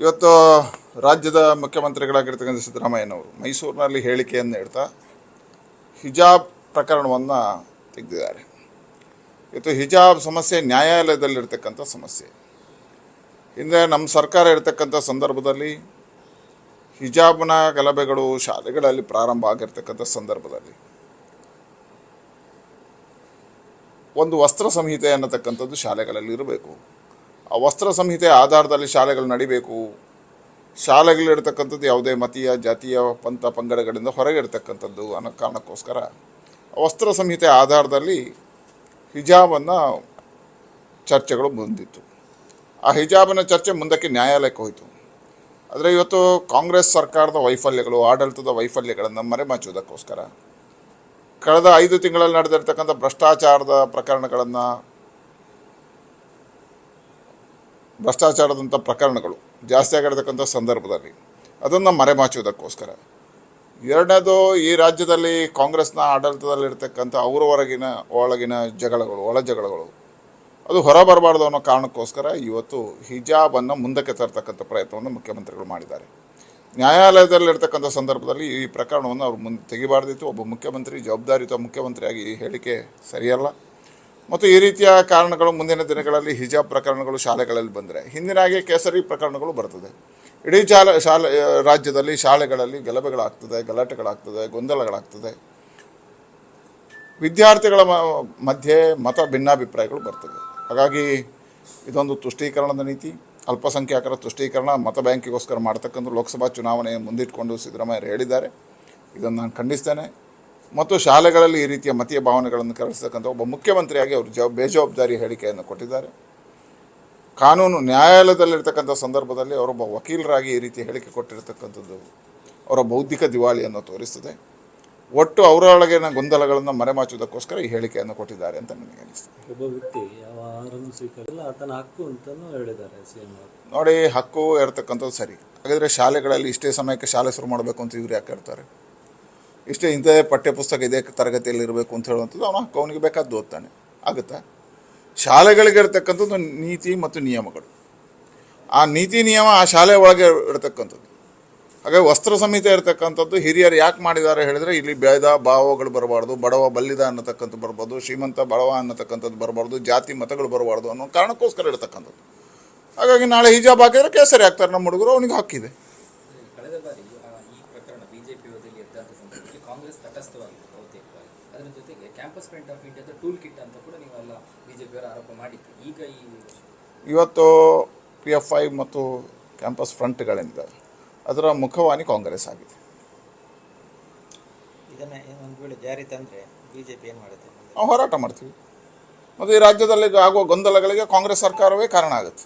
ಇವತ್ತು ರಾಜ್ಯದ ಮುಖ್ಯಮಂತ್ರಿಗಳಾಗಿರ್ತಕ್ಕಂಥ ಸಿದ್ದರಾಮಯ್ಯನವರು ಮೈಸೂರಿನಲ್ಲಿ ಹೇಳಿಕೆಯನ್ನು ನೀಡ್ತಾ ಹಿಜಾಬ್ ಪ್ರಕರಣವನ್ನು ತೆಗೆದಿದ್ದಾರೆ. ಇವತ್ತು ಹಿಜಾಬ್ ಸಮಸ್ಯೆ ನ್ಯಾಯಾಲಯದಲ್ಲಿರ್ತಕ್ಕಂಥ ಸಮಸ್ಯೆ. ಹಿಂದೆ ನಮ್ಮ ಸರ್ಕಾರ ಇರತಕ್ಕಂಥ ಸಂದರ್ಭದಲ್ಲಿ ಹಿಜಾಬ್ನ ಗಲಭೆಗಳು ಶಾಲೆಗಳಲ್ಲಿ ಪ್ರಾರಂಭ ಆಗಿರ್ತಕ್ಕಂಥ ಸಂದರ್ಭದಲ್ಲಿ ಒಂದು ವಸ್ತ್ರ ಸಂಹಿತೆ ಅನ್ನತಕ್ಕಂಥದ್ದು ಶಾಲೆಗಳಲ್ಲಿ ಇರಬೇಕು. ಆ ವಸ್ತ್ರ ಸಂಹಿತೆ ಆಧಾರದಲ್ಲಿ ಶಾಲೆಗಳು ನಡಿಬೇಕು. ಶಾಲೆಗಳಿರ್ತಕ್ಕಂಥದ್ದು ಯಾವುದೇ ಮತೀಯ, ಜಾತಿಯ, ಪಂಥ, ಪಂಗಡಗಳಿಂದ ಹೊರಗೆ ಇರ್ತಕ್ಕಂಥದ್ದು ಅನ್ನೋ ಕಾರಣಕ್ಕೋಸ್ಕರ ವಸ್ತ್ರ ಸಂಹಿತೆ ಆಧಾರದಲ್ಲಿ ಹಿಜಾಬನ್ನು ಚರ್ಚೆಗಳು ಬಂದಿತ್ತು ಆ ಹಿಜಾಬನ ಚರ್ಚೆ ಮುಂದಕ್ಕೆ ನ್ಯಾಯಾಲಯಕ್ಕೆ ಹೋಯಿತು. ಆದರೆ ಇವತ್ತು ಕಾಂಗ್ರೆಸ್ ಸರ್ಕಾರದ ವೈಫಲ್ಯಗಳು, ಆಡಳಿತದ ವೈಫಲ್ಯಗಳನ್ನು ಮರೆಮಾಚುವುದಕ್ಕೋಸ್ಕರ ಕಳೆದ ಐದು ತಿಂಗಳಲ್ಲಿ ನಡೆದಿರ್ತಕ್ಕಂಥ ಭ್ರಷ್ಟಾಚಾರದ ಪ್ರಕರಣಗಳನ್ನು ಭ್ರಷ್ಟಾಚಾರದಂಥ ಪ್ರಕರಣಗಳು ಜಾಸ್ತಿ ಆಗಿರ್ತಕ್ಕಂಥ ಸಂದರ್ಭದಲ್ಲಿ ಅದನ್ನು ಮರೆಮಾಚುವುದಕ್ಕೋಸ್ಕರ. ಎರಡನೇದು ಈ ರಾಜ್ಯದಲ್ಲಿ ಕಾಂಗ್ರೆಸ್ನ ಆಡಳಿತದಲ್ಲಿರ್ತಕ್ಕಂಥ ಅವರ ಹೊರಗಿನ, ಒಳಗಿನ ಜಗಳಗಳು, ಒಳ ಜಗಳಗಳು, ಅದು ಹೊರಬರಬಾರ್ದು ಅನ್ನೋ ಕಾರಣಕ್ಕೋಸ್ಕರ ಇವತ್ತು ಹಿಜಾಬನ್ನು ಮುಂದಕ್ಕೆ ತರ್ತಕ್ಕಂಥ ಪ್ರಯತ್ನವನ್ನು ಮುಖ್ಯಮಂತ್ರಿಗಳು ಮಾಡಿದ್ದಾರೆ. ನ್ಯಾಯಾಲಯದಲ್ಲಿರ್ತಕ್ಕಂಥ ಸಂದರ್ಭದಲ್ಲಿ ಈ ಪ್ರಕರಣವನ್ನು ಅವರು ಮುಂದೆ ತೆಗಿಬಾರ್ದಿತ್ತು. ಒಬ್ಬ ಮುಖ್ಯಮಂತ್ರಿ, ಜವಾಬ್ದಾರಿಯುತ ಮುಖ್ಯಮಂತ್ರಿಯಾಗಿ ಈ ಹೇಳಿಕೆ ಸರಿಯಲ್ಲ. ಮತ್ತು ಈ ರೀತಿಯ ಕಾರಣಗಳು ಮುಂದಿನ ದಿನಗಳಲ್ಲಿ ಹಿಜಾಬ್ ಪ್ರಕರಣಗಳು ಶಾಲೆಗಳಲ್ಲಿ ಬಂದರೆ. ಹಿಂದಿನ ಹಾಗೆ ಕೇಸರಿ ಪ್ರಕರಣಗಳು ಬರ್ತದೆ. ಇಡೀ ಶಾಲೆ ಶಾಲೆ ರಾಜ್ಯದಲ್ಲಿ ಶಾಲೆಗಳಲ್ಲಿ ಗಲಭೆಗಳಾಗ್ತದೆ, ಗಲಾಟೆಗಳಾಗ್ತದೆ, ಗೊಂದಲಗಳಾಗ್ತದೆ. ವಿದ್ಯಾರ್ಥಿಗಳ ಮಧ್ಯೆ ಮತ ಭಿನ್ನಾಭಿಪ್ರಾಯಗಳು ಬರ್ತದೆ. ಹಾಗಾಗಿ ಇದೊಂದು ತುಷ್ಟೀಕರಣದ ನೀತಿ. ಅಲ್ಪಸಂಖ್ಯಾತರ ತುಷ್ಟೀಕರಣ ಮತ ಬ್ಯಾಂಕಿಗೋಸ್ಕರ ಮಾಡ್ತಕ್ಕಂಥ ಲೋಕಸಭಾ ಚುನಾವಣೆ ಮುಂದಿಟ್ಕೊಂಡು ಸಿದ್ದರಾಮಯ್ಯರು ಹೇಳಿದ್ದಾರೆ. ಇದನ್ನು ನಾನು ಖಂಡಿಸ್ತೇನೆ. ಮತ್ತು ಶಾಲೆಗಳಲ್ಲಿ ಈ ರೀತಿಯ ಮತೀಯ ಭಾವನೆಗಳನ್ನು ಕಲಿಸ್ತಕ್ಕಂಥ ಒಬ್ಬ ಮುಖ್ಯಮಂತ್ರಿಯಾಗಿ ಅವರು ಜವಾಬ್ ಬೇಜವಾಬ್ದಾರಿ ಹೇಳಿಕೆಯನ್ನು ಕೊಟ್ಟಿದ್ದಾರೆ. ಕಾನೂನು ನ್ಯಾಯಾಲಯದಲ್ಲಿರ್ತಕ್ಕಂಥ ಸಂದರ್ಭದಲ್ಲಿ ಅವರೊಬ್ಬ ವಕೀಲರಾಗಿ ಈ ರೀತಿ ಹೇಳಿಕೆ ಕೊಟ್ಟಿರತಕ್ಕಂಥದ್ದು ಅವರ ಬೌದ್ಧಿಕ ದಿವಾಳಿಯನ್ನು ತೋರಿಸ್ತದೆ. ಒಟ್ಟು ಅವರೊಳಗಿನ ಗೊಂದಲಗಳನ್ನು ಮರೆಮಾಚುವುದಕ್ಕೋಸ್ಕರ ಈ ಹೇಳಿಕೆಯನ್ನು ಕೊಟ್ಟಿದ್ದಾರೆ ಅಂತ ನನಗೆ ಅನಿಸ್ತದೆ. ಒಬ್ಬ ವ್ಯಕ್ತಿ ಯಾವ ಆಹಾರವನ್ನು ಸ್ವೀಕರಿಸಲ್ಲ ಆತನ ಹಕ್ಕು ಅಂತಲೂ ಹೇಳಿದ್ದಾರೆ ನೋಡಿ ಹಕ್ಕು ಇರತಕ್ಕಂಥದ್ದು ಸರಿ. ಹಾಗಾದರೆ ಶಾಲೆಗಳಲ್ಲಿ ಇಷ್ಟೇ ಸಮಯಕ್ಕೆ ಶಾಲೆ ಶುರು ಮಾಡಬೇಕು ಅಂತ ಇವ್ರು ಯಾಕೆ ಹೇಳ್ತಾರೆ? ಇಷ್ಟೇ ಇಂಥದೇ ಪಠ್ಯಪುಸ್ತಕ ಇದೇ ತರಗತಿಯಲ್ಲಿ ಇರಬೇಕು ಅಂತ ಹೇಳುವಂಥದ್ದು ಅವನು ಅವನಿಗೆ ಬೇಕಾದ್ದು ಓದ್ತಾನೆ. ಆಗುತ್ತಾ? ಶಾಲೆಗಳಿಗೆ ಇರತಕ್ಕಂಥದ್ದು ನೀತಿ ಮತ್ತು ನಿಯಮಗಳು. ಆ ನೀತಿ, ನಿಯಮ ಆ ಶಾಲೆ ಒಳಗೆ ಇರತಕ್ಕಂಥದ್ದು. ಹಾಗಾಗಿ ವಸ್ತ್ರ ಸಂಹಿತೆ ಇರತಕ್ಕಂಥದ್ದು, ಹಿರಿಯರು ಯಾಕೆ ಮಾಡಿದ್ದಾರೆ ಹೇಳಿದರೆ ಇಲ್ಲಿ ಭೇದ ಭಾವಗಳು ಬರಬಾರ್ದು, ಬಡವ ಬಲ್ಲಿದ ಅನ್ನತಕ್ಕಂಥ ಬರಬಾರ್ದು, ಶ್ರೀಮಂತ, ಬಡವ ಅನ್ನತಕ್ಕಂಥದ್ದು ಬರಬಾರ್ದು, ಜಾತಿ ಮತಗಳು ಬರಬಾರ್ದು ಅನ್ನೋ ಕಾರಣಕ್ಕೋಸ್ಕರ ಇರತಕ್ಕಂಥದ್ದು. ಹಾಗಾಗಿ ನಾಳೆ ಹಿಜಾಬ್ ಹಾಕಿದ್ರೆ ಕೇಸರಿ ಆಗ್ತಾರೆ ನಮ್ಮ ಹುಡುಗರು, ಅವನಿಗೆ ಹಕ್ಕಿದೆ ಕಳೆದ ಬಾರಿ ಆ, ಈ ಪ್ರಕರಣ ಬಿಜೆಪಿ ವಿರೋಧದಲ್ಲಿ ಎದ್ದಂಥ ಸಂದರ್ಭದಲ್ಲಿ ಕಾಂಗ್ರೆಸ್ ತಟಸ್ಥವಾಗಿತ್ತು ಬಹುತೇಕವಾಗಿ ಅದರ ಜೊತೆಗೆ ಕ್ಯಾಂಪಸ್ ಫ್ರಂಟ್ ಆಫ್ ಇಂಡಿಯಾದ ಟೂಲ್ ಕಿಟ್ ಅಂತ ಕೂಡ ನೀವೆಲ್ಲ ಬಿಜೆಪಿಯವರು ಆರೋಪ ಮಾಡಿತ್ತು ಈಗ ಈ ಇವತ್ತು ಪಿ ಎಫ್ ಐ ಮತ್ತು ಕ್ಯಾಂಪಸ್ ಫ್ರಂಟ್ಗಳಿಂದ ಅದರ ಮುಖವಾಣಿ ಕಾಂಗ್ರೆಸ್ ಆಗಿದೆ. ಇದನ್ನ ಒಂದು ವೇಳೆ ಜಾರಿ ತಂದ್ರೆ ಬಿಜೆಪಿ ಏನು ಮಾಡುತ್ತೆ? ನಾವು ಹೋರಾಟ ಮಾಡ್ತೀವಿ. ಮತ್ತು ಈ ರಾಜ್ಯದಲ್ಲಿ ಆಗುವ ಗೊಂದಲಗಳಿಗೆ ಕಾಂಗ್ರೆಸ್ ಸರ್ಕಾರವೇ ಕಾರಣ ಆಗುತ್ತೆ.